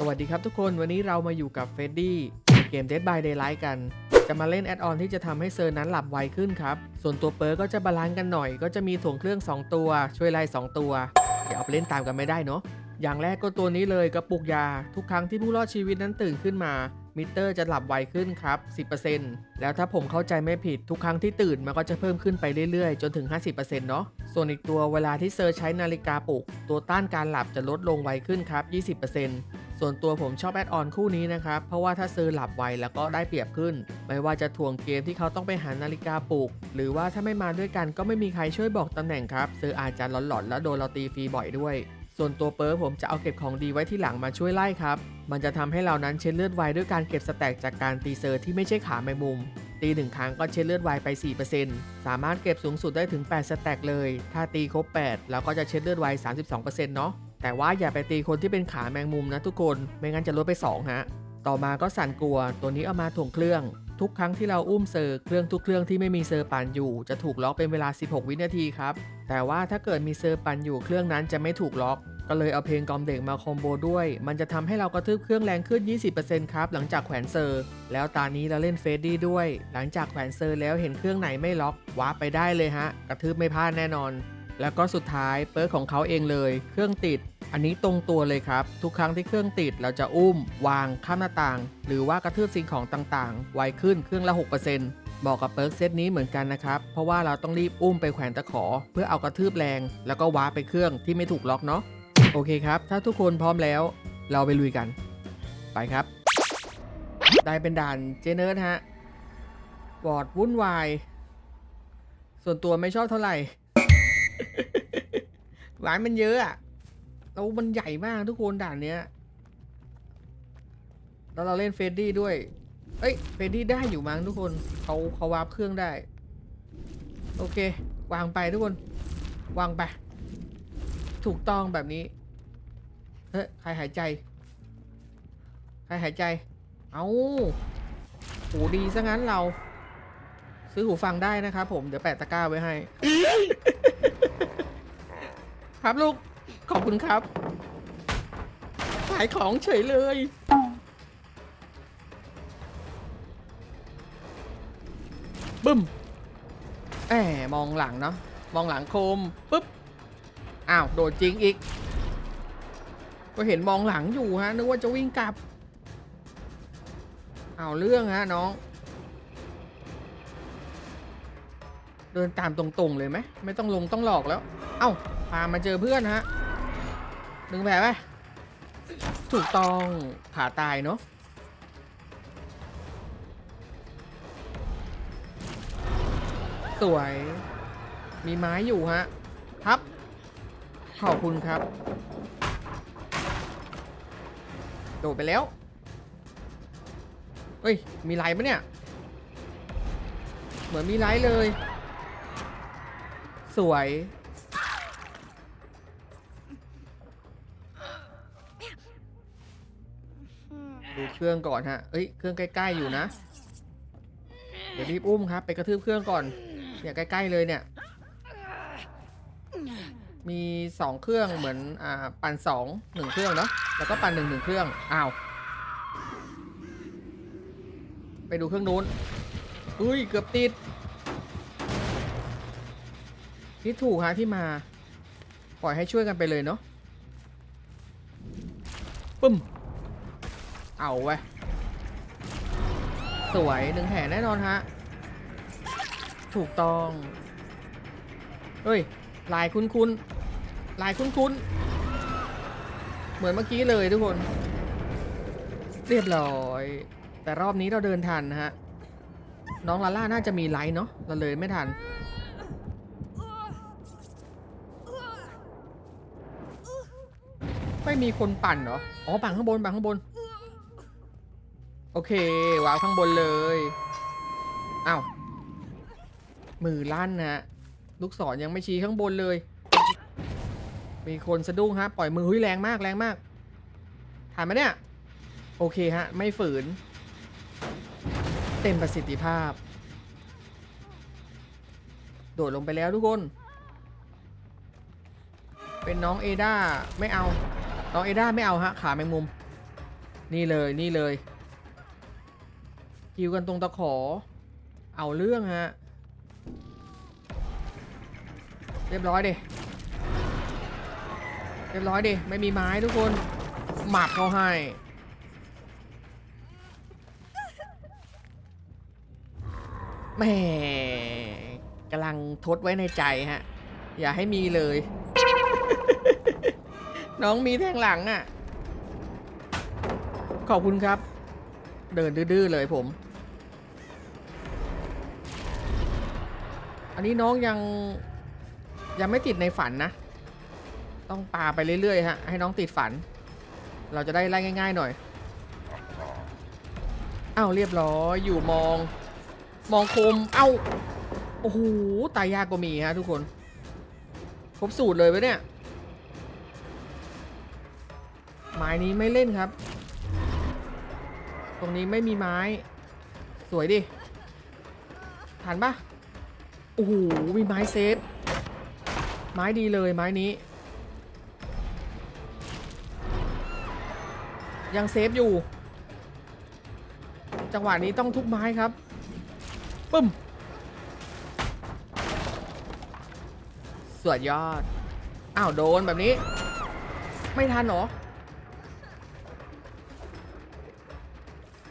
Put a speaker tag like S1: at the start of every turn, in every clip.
S1: สวัสดีครับทุกคนวันนี้เรามาอยู่กับเฟดดี้เกม Dead by Daylight กัน จะมาเล่นแอดออนที่จะทำให้เซอร์นั้นหลับไวขึ้นครับ ส่วนตัวเปิร์ก็จะบาลานซ์กันหน่อย ก็จะมีถ่วงเครื่อง 2 ตัว ช่วยไล่2ตัว เดี๋ยวเอาไปเล่นตามกันไม่ได้เนาะอย่างแรกก็ตัวนี้เลยกระปุกยา ทุกครั้งที่ผู้รอดชีวิตนั้นตื่นขึ้นมามิเตอร์จะหลับไวขึ้นครับ 10%แล้วถ้าผมเข้าใจไม่ผิดทุกครั้งที่ตื่นมันก็จะเพิ่มขึ้นไปเรื่อยๆ จนถึง 50%เนาะ ส่วนอีกตัวเวลาที่เซอร์ใช้นาฬิกาปลุก ตัวต้านการหลับจะลดลงไวขึ้นครับ 20% ส่วนตัวผมชอบแอดออนคู่นี้นะครับ เพราะว่าถ้าซอร์หลับไวแล้วก็ได้เปรียบขึ้น ไม่ว่าจะถ่วงเกมที่เขาต้องไปหานาฬิกาปลุก หรือว่าถ้าไม่มาด้วยกันก็ไม่มีใครช่วยบอกตำแหน่งครับเซอร์อาจจะหลอนๆแล้วโดนเราตีฟรีบ่อยด้วย ส่วนตัวเปิร์ผมจะเอาเก็บของดีไว้ที่หลังมาช่วยไล่ครับ มันจะทำให้เรานั้นเช็ดเลือดไวด้วยการเก็บสแต็กจากการตีเซอร์ที่ไม่ใช่ขาแมงมุมตีหนึ่งครั้งก็เช็ดเลือดไวไป 4%สามารถเก็บสูงสุดได้ถึง 8 สแต็กเลย ถ้าตีครบ8แล้วก็จะเช็ดเลือดไว32%เนาะ แต่ว่าอย่าไปตีคนที่เป็นขาแมงมุมนะทุกคน ไม่งั้นจะลดไป2ฮะ ต่อมาก็สั่นกลัว ตัวนี้เอามาถ่วงเครื่อง ทุกครั้งที่เราอุ้มเซอร์เครื่องทุกเครื่องที่ไม่มีเซอร์ปั่นอยู่ จะถูกล็อกเป็นเวลา 16 วินาทีครับ แต่ว่าถ้าเกิดมีเซอร์ปั่นอยู่เครื่องนั้นจะไม่ถูกล็อก ก็เลยเอาเพลงกอมเด็กมาคอมโบด้วย มันจะทำให้เรากระทืบเครื่องแรงขึ้น 20%ครับหลังจากแขวนเซอร์ แล้วตานี้เราเล่นเฟดดี้ด้วย หลังจากแขวนเซอร์แล้วเห็นเครื่องไหนไม่ล็อกวาร์ปไปได้เลยฮะ กระทืบไม่พลาดแน่นอน แล้วก็สุดท้ายเปิร์ของเขาเองเลย เครื่องติด อันนี้ตรงตัวเลยครับ ทุกครั้งที่เครื่องติดเราจะอุ้ม วางข้ามหน้าต่าง หรือว่ากระทืบสิ่งของต่างๆ ไวขึ้นเครื่องละ6%บอกกับเปิร์กเซตนี้เหมือนกันนะครับ เพราะว่าเราต้องรีบอุ้มไปแขวนตะขอ เพื่อเอากระทืบแรง แล้วก็ว้าไปเครื่องที่ไม่ถูกล็อกเนาะโอเคครับ ถ้าทุกคนพร้อมแล้ว เราไปลุยกัน ไปครับ ได้เป็นด่านเจเนิร์ฮะบอดวุ่นวาย ส่วนตัวไม่ชอบเท่าไหร่ร้านมันเยอะอะ แล้วมันใหญ่มากทุกคนด่านเนี้ย แล้วเราเล่นเฟดดี้ด้วย เอ้ย เฟดดี้ได้อยู่มั้งทุกคน เขาเขาวาร์ปเครื่องได้ โอเค วางไปทุกคน วางไป ถูกต้องแบบนี้ เฮ้ย ใครหายใจ ใครหายใจ เอาหูดีซะงั้นเรา ซื้อหูฟังได้นะครับผม เดี๋ยวแปะตะกร้าไว้ให้ ครับลูก ขอบคุณครับ ขายของเฉยเลย บึ้มแหมมองหลังเนาะ มองหลังโคมปุ๊บ อ้าว โดดจริงอีก ก็เห็นมองหลังอยู่ฮะ นึกว่าจะวิ่งกลับ เอาเรื่องฮะน้อง เดินตามตรงๆเลยไหม ไม่ต้องลงต้องหลอกแล้ว เอ้าพามาเจอเพื่อนฮะ ดึงแผลไปถูกต้องขาตายเนาะสวย มีไม้อยู่ฮะ ครับ ขอบคุณครับ โดดไปแล้ว เฮ้ย มีไลปะเนี่ย เหมือนมีไลเลย สวย เครื่องก่อนฮะเอ้ย เครื่องใกล้ๆอยู่นะ เดี๋ยวรีบอุ้มครับ ไปกระทืบเครื่องก่อน เนี่ยใกล้ๆเลยเนี่ย มีสองเครื่องเหมือนอ่าปั่นสองหนึ่งเครื่องเนาะ แล้วก็ปั่นหนึ่งหนึ่งเครื่อง อ้าว ไปดูเครื่องนู้น อุ้ยเกือบติดที่ถูกฮะที่มา ปล่อยให้ช่วยกันไปเลยเนาะปึ้ม เอาไว้สวยหนึ่งแผลแน่นอนฮะ ถูกต้อง เฮ้ย ลายคุ้นๆ ลายคุ้นๆ เหมือนเมื่อกี้เลยทุกคน เรียบร้อย แต่รอบนี้เราเดินทันนะฮะ น้องลาล่าน่าจะมีไลท์เนาะเราเลยไม่ทันไม่มีคนปั่นเหรอ อ๋อ ปั่นข้างบน ปั่นข้างบน โอเควางข้างบนเลยอ้าวมือลั่นนะฮะลูกศรยังไม่ชี้ข้างบนเลย มีคนสะดุ้งฮะ ปล่อยมือหุ้ยแรงมากแรงมากถ่ายไหมเนี่ย โอเคฮะ ไม่ฝืน เต็มประสิทธิภาพ โดดลงไปแล้วทุกคน เป็นน้องเอด้าไม่เอา น้องเอด้าไม่เอาฮะ ขาแมงมุม นี่เลยนี่เลย ฮิวกันตรงตะขอ เอาเรื่องฮะ เรียบร้อยดิ เรียบร้อยดิ ไม่มีไม้ทุกคน หมับเขาให้ แหม่กำลังทดไว้ในใจฮะ อย่าให้มีเลย น้องมีแทงหลังอะ ขอบคุณครับ เดินดื้อๆเลยผม อันนี้น้องยังยังไม่ติดในฝันนะ ต้องปาไปเรื่อยๆฮะให้น้องติดฝัน เราจะได้ไล่ง่าย ๆ หน่อยอ้าวเรียบร้อยอยู่มอง มองคมเอ้าโอ้โหตายยากก็มีฮะทุกคนครบสูตรเลยปะเนี่ยไม้นี้ไม่เล่นครับ ตรงนี้ไม่มีไม้ สวยดิทันปะ โอ้โหมีไม้เซฟ ไม้ดีเลยไม้นี้ ยังเซฟอยู่ จังหวะนี้ต้องทุบไม้ครับ ปึ้มสวดยอด อ้าว โดนแบบนี้ ไม่ทันหรอ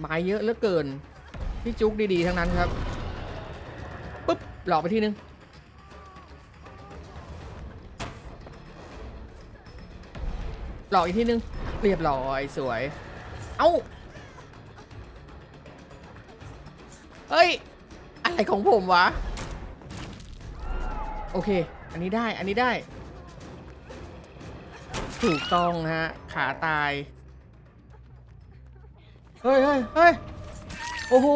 S1: ไม้เยอะเหลือเกิน พี่จุกดีๆ ทั้งนั้นครับ หลอกไปที่นึงหลอกอีกที่นึง เรียบร้อยสวย เอ้า เฮ้ย อะไรของผมวะ โอเค อันนี้ได้ อันนี้ได้ ถูกต้องฮะ ขาตาย เฮ้ยเฮ้ยเฮ้ยโอ้โห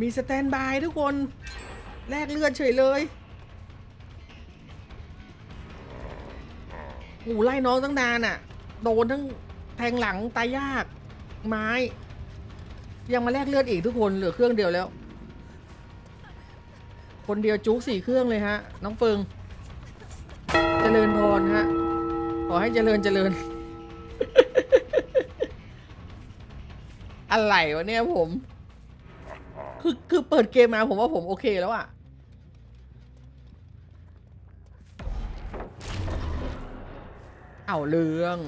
S1: มีสแตนบายทุกคนแลกเลือดเฉยเลยโอ้ไล่น้องตั้งนานอะ่ะ โดนทั้งแทงหลังตายยากไม้ ยังมาแลกเลือดอีกทุกคนเหลือเครื่องเดียวแล้ว คนเดียวจุกสี่เครื่องเลยฮะ น้องเฟิงเจริญพรฮะ ขอให้เจริญเจริญ อะไรวะเนี่ยผม คือคือเปิดเกมมาผมว่าผมโอเคแล้วอะเอาเรื่อง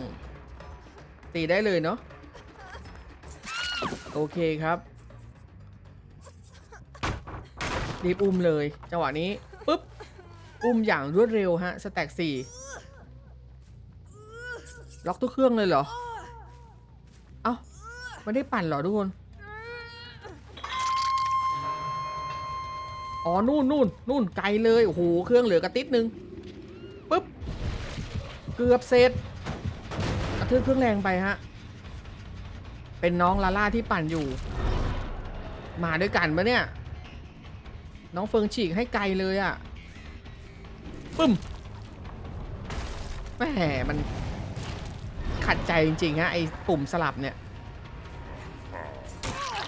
S1: ตีได้เลยเนาะโอเคครับรีบอุ้มเลยจังหวะนี้ปุ๊บอุ้มอย่างรวดเร็วฮะสแต็กสี่ล็อกทุกเครื่องเลยเหรอ เอ้าไม่ได้ปั่นเหรอทุกคน อ๋อ นู่นนู่นนู่นไกลเลย โอ้โห เครื่องเหลือกระติดนึงปุ๊บ เกือบเสร็จกระทืบเครื่องแรงไปฮะ เป็นน้องลาล่าที่ปั่นอยู่ มาด้วยกันปะเนี่ย น้องเฟิงฉีกให้ไกลเลยอะ่ะปึ้มแหมมันขัดใจจริงๆฮะไอ้ปุ่มสลับเนี่ย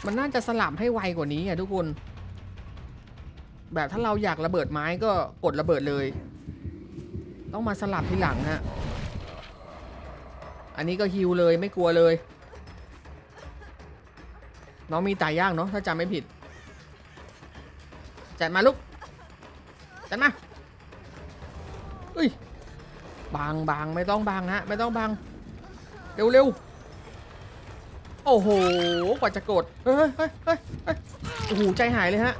S1: มันน่าจะสลับให้ไวกว่านี้อะทุกคน แบบถ้าเราอยากระเบิดไม้ก็กดระเบิดเลย ต้องมาสลับทีหลังฮะ อันนี้ก็ฮิวเลยไม่กลัวเลย น้องมีตายยากเนาะถ้าจำไม่ผิด จัดมาลูก จัดมาเฮ้ย บางบางไม่ต้องบางฮะ ไม่ต้องบาง เร็วเร็วโอ้โห กว่าจะกด เฮ้ยเฮ้ยเฮ้ยเฮ้ยโอ้โห ใจหายเลยฮะ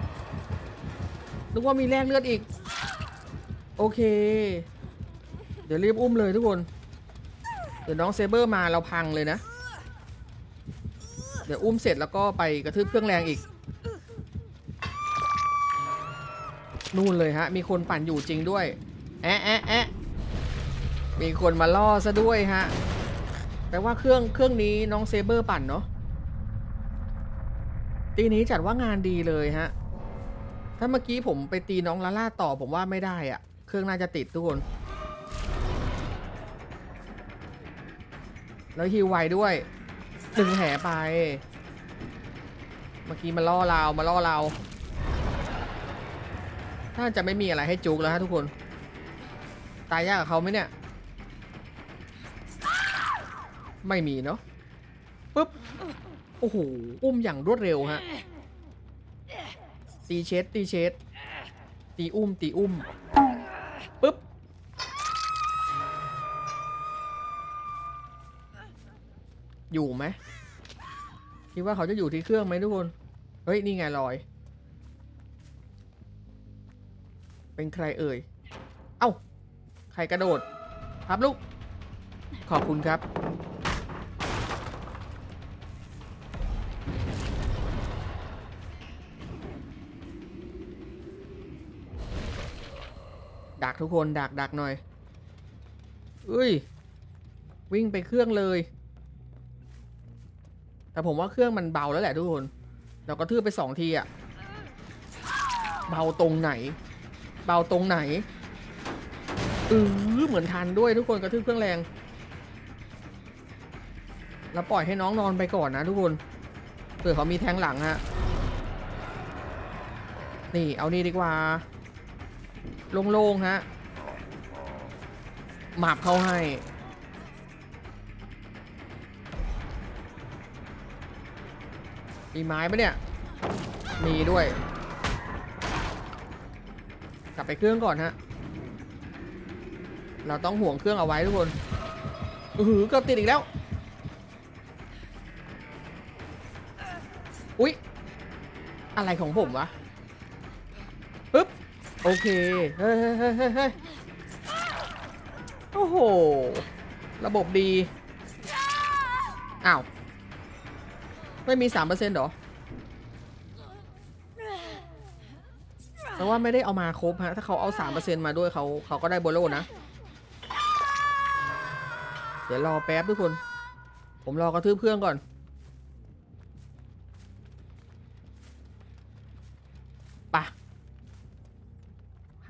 S1: นึกว่ามีแลกเลือดอีก โอเค เดี๋ยวรีบอุ้มเลยทุกคน เดี๋ยวน้องเซเบอร์มาเราพังเลยนะ เดี๋ยวอุ้มเสร็จแล้วก็ไปกระทืบเครื่องแรงอีก นู่นเลยฮะ มีคนปั่นอยู่จริงด้วย แอะแอะแอะมีคนมาล่อซะด้วยฮะ แปลว่าเครื่องเครื่องนี้น้องเซเบอร์ปั่นเนาะตีนี้จัดว่างานดีเลยฮะ ถ้าเมื่อกี้ผมไปตีน้องลาล่าต่อผมว่าไม่ได้อะเครื่องน่าจะติดทุกคน แล้วฮิวไวด้วยดึงแหไป เมื่อกี้มาล่อเรามาล่อเราถ้าจะไม่มีอะไรให้จุกแล้วฮะทุกคน ตายยากกับเขาไหมเนี่ย ไม่มีเนาะปุ๊บ โอ้โห อุ้มอย่างรวดเร็วฮะ ตีเชดตีเชดตีอุ้มตีอุ้มปุ๊บอยู่ไหมคิดว่าเขาจะอยู่ที่เครื่องไหมทุกคน เฮ้ย นี่ไงลอย เป็นใครเอ่ย เอ้า ใครกระโดด ครับลูก ขอบคุณครับ ดักทุกคนดักดักหน่อยเอ้ย วิ่งไปเครื่องเลย แต่ผมว่าเครื่องมันเบาแล้วแหละทุกคน เราก็ทืบไปสองทีอะเบาตรงไหน เบาตรงไหนเออเหมือนทันด้วยทุกคนกระทืบเครื่องแรง แล้วปล่อยให้น้องนอนไปก่อนนะทุกคนเผื่อเขามีแทงหลังฮะนี่เอานี่ดีกว่า โล่งๆฮะหมาบเข้าให้มีไม้ปะเนี่ย มีด้วย กลับไปเครื่องก่อนฮะ เราต้องห่วงเครื่องเอาไว้ทุกคนอือหือเกือบติดอีกแล้ว อุ๊ย อะไรของผมวะ โอเค เฮ้ยเฮ้ยเฮ้ยโอ้โห ระบบดี อ้าว ไม่มีสามเปอร์เซ็นต์หรอแต่ว่าไม่ได้เอามาครบฮะ ถ้าเขาเอาสามเปอร์เซ็นต์มาด้วยเขาเขาก็ได้โบโลนะ เดี๋ยวรอแป๊บทุกคน ผมรอกระทืบเครื่องก่อน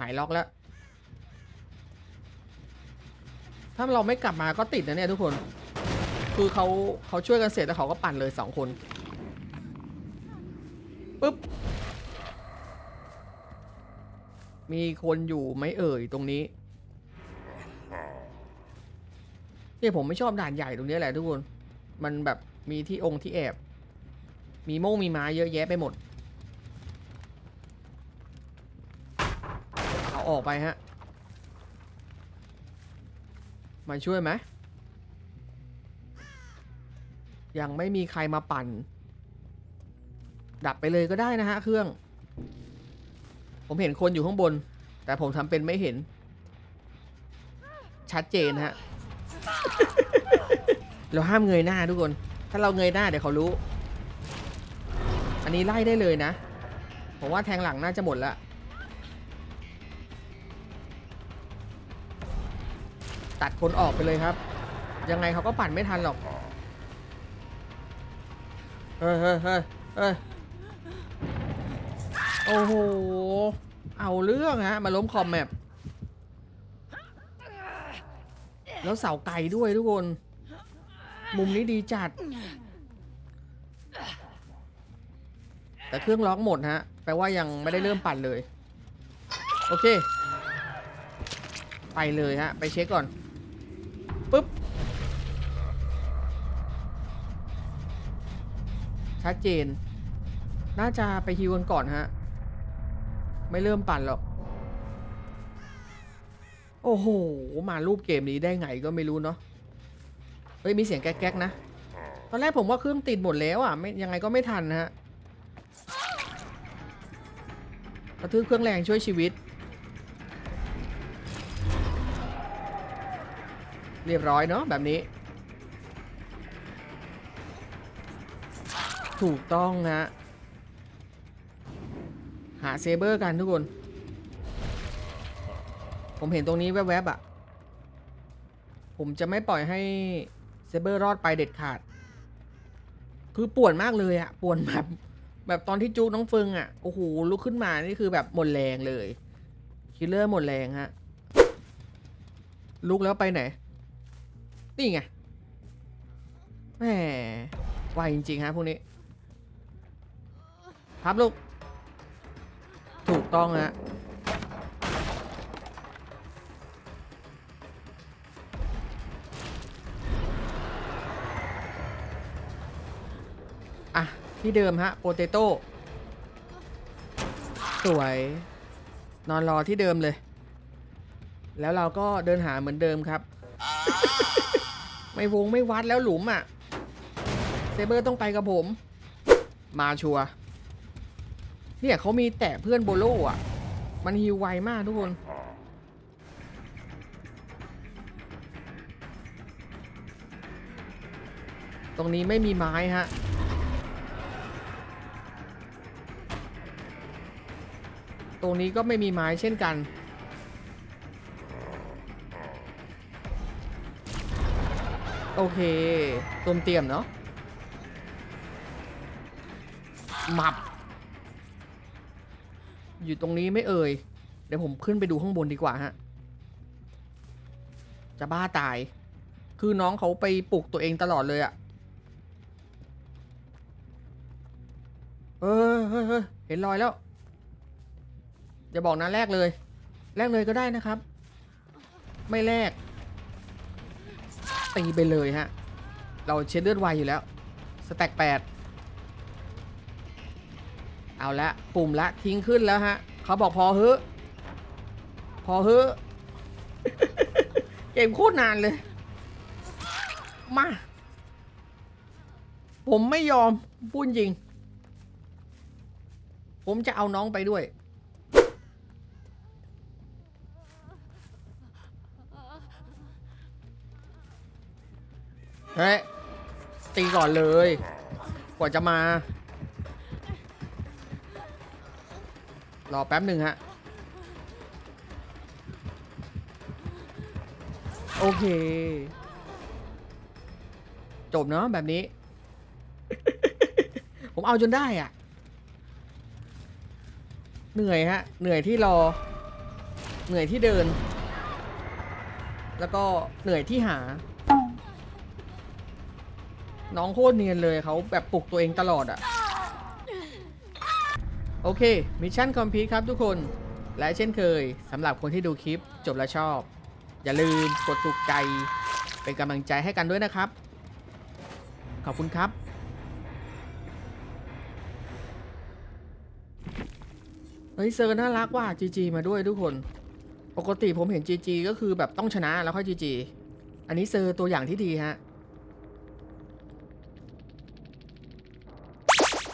S1: ายล็อกแล้ว ถ้าเราไม่กลับมาก็ติดนะเนี่ยทุกคน คือเขาเขาช่วยกันเสร็จแล้วเขาก็ปั่นเลยสองคนปึ๊บ มีคนอยู่ไหมเอ่ยตรงนี้เนี่ยผมไม่ชอบด่านใหญ่ตรงนี้แหละทุกคน มันแบบมีที่องค์ที่แอบ มีโม่งมีไม้เยอะแยะไปหมด ออกไปฮะ มาช่วยไหม ยังไม่มีใครมาปั่น ดับไปเลยก็ได้นะฮะเครื่อง ผมเห็นคนอยู่ข้างบน แต่ผมทำเป็นไม่เห็น ชัดเจนฮะ เราห้ามเงยหน้าทุกคน ถ้าเราเงยหน้าเดี๋ยวเขารู้ อันนี้ไล่ได้เลยนะ ผมว่าแทงหลังน่าจะหมดละ ตัดคนออกไปเลยครับ ยังไงเขาก็ปั่นไม่ทันหรอก เฮ้ยเฮ้ยเฮ้ยเฮ้ยโอ้โห เอาเรื่องฮะ มาล้มคอมแมปแล้วเสาไกลด้วยทุกคน มุมนี้ดีจัด แต่เครื่องล็อกหมดฮะ แปลว่ายังไม่ได้เริ่มปั่นเลย โอเค ไปเลยฮะ ไปเช็คก่อน ปึ๊บ ชัดเจน น่าจะไปฮิวกันก่อนฮะ ไม่เริ่มปั่นหรอก โอ้โห มารูปเกมนี้ได้ไงก็ไม่รู้เนาะ เฮ้ย มีเสียงแก๊กๆนะ ตอนแรกผมว่าเครื่องติดหมดแล้วอะไม่ยังไงก็ไม่ทันนะฮะ กระทืบเครื่องแรงช่วยชีวิต เรียบร้อยเนาะแบบนี้ ถูกต้องฮะ หาเซเบอร์กันทุกคน ผมเห็นตรงนี้แวบๆอะ่ะ ผมจะไม่ปล่อยให้เซเบอร์รอดไปเด็ดขาด คือป่วนมากเลยอะ่ะ ป่วนแบบ แบบตอนที่จูน้องเฟิงอะ่ะ โอ้โห ลุกขึ้นมา นี่คือแบบหมดแรงเลย คิลเลอร์หมดแรงฮะ ลุกแล้วไปไหน นี่ไงแหมไวจริงๆฮะพวกนี้ ครับลูก ถูกต้องฮะอะ ที่เดิมฮะ โปเตโต้สวย นอนรอที่เดิมเลย แล้วเราก็เดินหาเหมือนเดิมครับ ไม่วงไม่วัดแล้วหลุมอะ เซเบอร์ต้องไปกับผม มาชัวร์ เนี่ยเขามีแตะเพื่อนโบโลอะ มันฮิวไวมากทุกคน ตรงนี้ไม่มีไม้ฮะ ตรงนี้ก็ไม่มีไม้เช่นกัน โอเคตมเตรียมเนาะหมับ อยู่ตรงนี้ไม่เอ่ย เดี๋ยวผมขึ้นไปดูข้างบนดีกว่าฮะ จะบ้าตาย คือน้องเขาไปปลุกตัวเองตลอดเลยอะเออเฮ้ยเฮ้ยเห็นรอยแล้ว อย่าบอกนะแรกเลย แรกเลยก็ได้นะครับ ไม่แรก ตีไปเลยฮะ เราเช็ดเลือดไวอยู่แล้ว สแต็กแปด เอาละปุ่มละทิ้งขึ้นแล้วฮะเขาบอกพอเฮ้พอเฮ้เกมโคตรนานเลย มา ผมไม่ยอมพูดจริง ผมจะเอาน้องไปด้วย เฮ้ยตีก่อนเลย กว่าจะมา รอแป๊บหนึ่งฮะ โอเค จบเนาะแบบนี้ ผมเอาจนได้อะ เหนื่อยฮะ เหนื่อยที่รอ เหนื่อยที่เดิน แล้วก็เหนื่อยที่หา น้องโคตรเนียนเลยเขาแบบปลุกตัวเองตลอดอะ โอเคมิชชั่นคอมพลีทครับทุกคน และเช่นเคยสำหรับคนที่ดูคลิปจบแล้วชอบ อย่าลืมกดถูกใจ เป็นกำลังใจให้กันด้วยนะครับ ขอบคุณครับเฮ้ยเซอร์น่ารักว่ะจีจีมาด้วยทุกคน ปกติผมเห็นจีจีก็คือแบบต้องชนะแล้วค่อยจีจีอันนี้เซอร์ตัวอย่างที่ดีฮะ